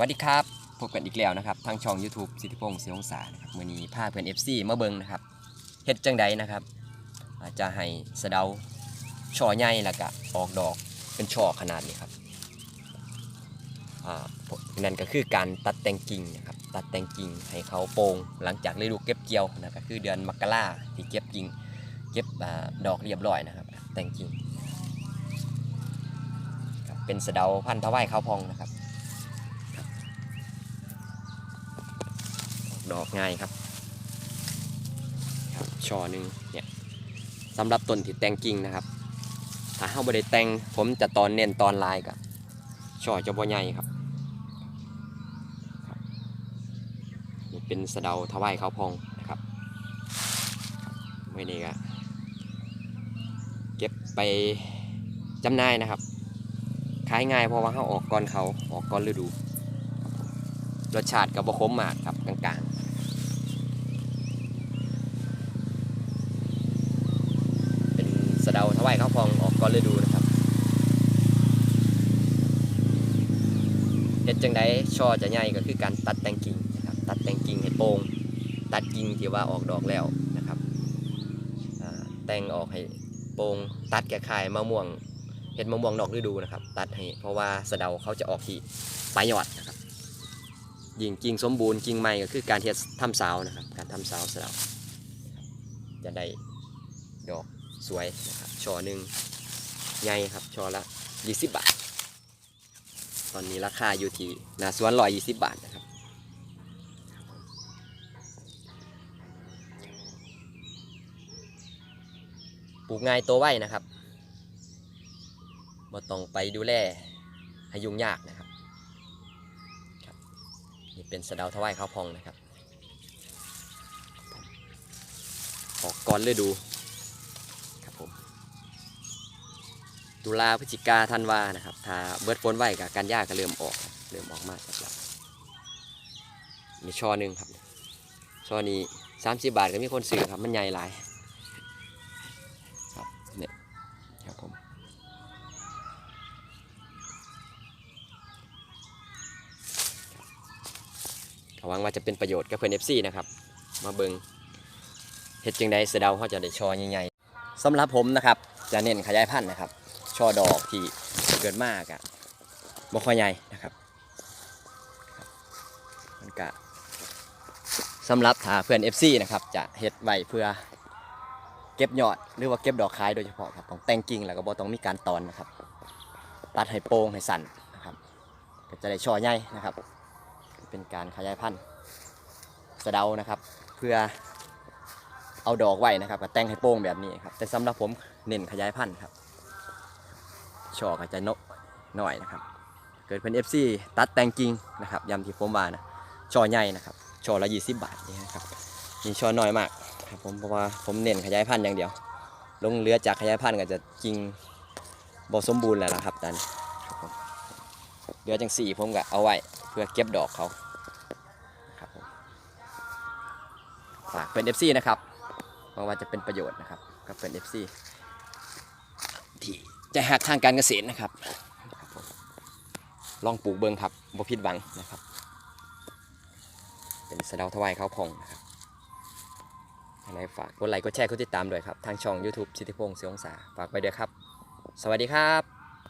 วัสดีครับ พบกันอีกแล้วนะครับ ทางช่อง YouTube สิทธิพงศ์เสียงศานะครับมื่อนี้พาเพื่อน FC มาเบิงนะครับเฮ็ดจังใดนะครับอาจจะให้สะเดาช่อใหญ่แล้วก็ออกดอกเป็นช่อขนาดนี้ครับนั่นก็คือการตัดแต่งกิ่งนะครับตัดแต่งกิ่งให้เขาโปร่งหลังจากฤดูเก็บเกี่ยวนะก็คือเดือนมกราที่เก็บกิ่งเก็บอดอกเรียบร้อยนะครับ แต่งกิ่งเป็นสะเดาพันธุ์ทวายข้าวพองนะครับ ดอกง่ายครับครับช่อหนึ่งเนี่ยสำหรับต้นที่แต่งกิ่งนะครับ ถ้าเฮาบ่ได้แต่งผมจะตอนเน้นตอนลายกับช่อจะบ่ใหญ่ครับนี่เป็นสะเดาทวายเขาพองนะครับไม่นี่ก็เก็บไปจำหน่ายนะครับขายง่ายเพราะว่าเขาออกก่อนเขาออกก่อนฤดู รสชาติก็บ่ขมมากครับกลางๆ เป็นสะเดาทวายข้าวพ องออกก่อนฤดูนะครับเฮ็ดจังไดช่อจะใหญ่ก็คือการตัดแต่งกิ่งนะครับตัดแต่งกิ่งให้โป่งตัดกิ่งที่ว่าออกดอกแล้วนะครับแต่งออกให้โป่งตัดแก่คายมะม่วงเห็ดมะม่วงนอกฤดูนะครับ ตัดให้เพราะว่าสะเดาเขาจะออกที่ปลายยอดนะครับยิงกิ่งสมบูรณ์กิ่งใหม่ก็คือการเฮ็ดทำสาวนะครับ การทำสาวสะเดาจะได้ดอกสวยนะครับช่อหนึ่ง ใหญ่ครับชอละ20บาท ตอนนี้ราคาอยู่ที่นาสวน120บาทนะครับปลูกง่ายโตวไว้นะครับบ่ต้องไปดูแลให้ยุ่งยากนะครับนี่เป็นสะเดาทวายข้าวพองนะครับออกก่อนฤดู ตุลาพฤศจิกาธันวานะครับถ้าเบิดฝนไว้กับกันยาก็เริ่มออกครับเริ่มออกมากครับมีช่อหนึ่งครับช่อนี้สามสิบบาทก็มีคนซื้อครับมันใหญ่หลายครับเนี่ยครับผมหวังว่าจะเป็นประโยชน์กับเพื่อนเอฟซีนะครับ มาเบิงเห็ดจึงใดเสดาเขาจะได้ชอใหญ่ๆสำหรับผมนะครับ จะเน้นขยายพันธุ์นะครับ ช่อดอกที่เกิดมากอะบ่ค่อยใหญ่นะครับ มันก็สำหรับถาเพื่อน FC นะครับ จะเฮ็ดไว้เพื่อเก็บยอดหรือว่าเก็บดอกขายโดยเฉพาะครับต้องแต่งกิ่งแล้วก็บ่ต้องมีการตอนนะครับ ตัดให้โป่งให้สั่นนะครับก็จะได้ช่อใหญ่นะครับ เป็นการขยายพันธุ์สะเดานะครับ เพื่อเอาดอกไว้นะครับก็แต่งให้โป่งแบบนี้ครับแต่สำหรับผมเน้นขยายพันธุ์ครับ ช่อก็จะนกหน่อยนะครับ เกิดเป็น FC ตัดแต่งกิงนะครับยำที่ผมว่านะช่อใหญ่นะครับช่อละ20บาทนี่นะครับมีช่อน้อยมากครับผมเพราะว่าผมเน้นขยายพันธุ์อย่างเดียว ลงเรือจากขยายพันธุ์ก็จะกิงบ่สมบูรณ์แล้วนะครับตอนนี้ครับผมเรือจังสี่ผมก็เอาไว้เพื่อเก็บดอกเขาครับผมฝากเป็น FC นะครับหวังว่าจะเป็นประโยชน์นะครับกับเป็น FC ที่ใจะหักทางการเกษตรนะครับ ลองปลูกเบิงครับบ่พิดหวังนะครับ เป็นสะเดาทวายเขาพองนะครับยังไงฝากกดไลค์กดแชร์กดติดตามด้วยครับ ทางช่อง YouTube ชิติพงศ์เสียงศาฝากไปด้วยครับ สวัสดีครับ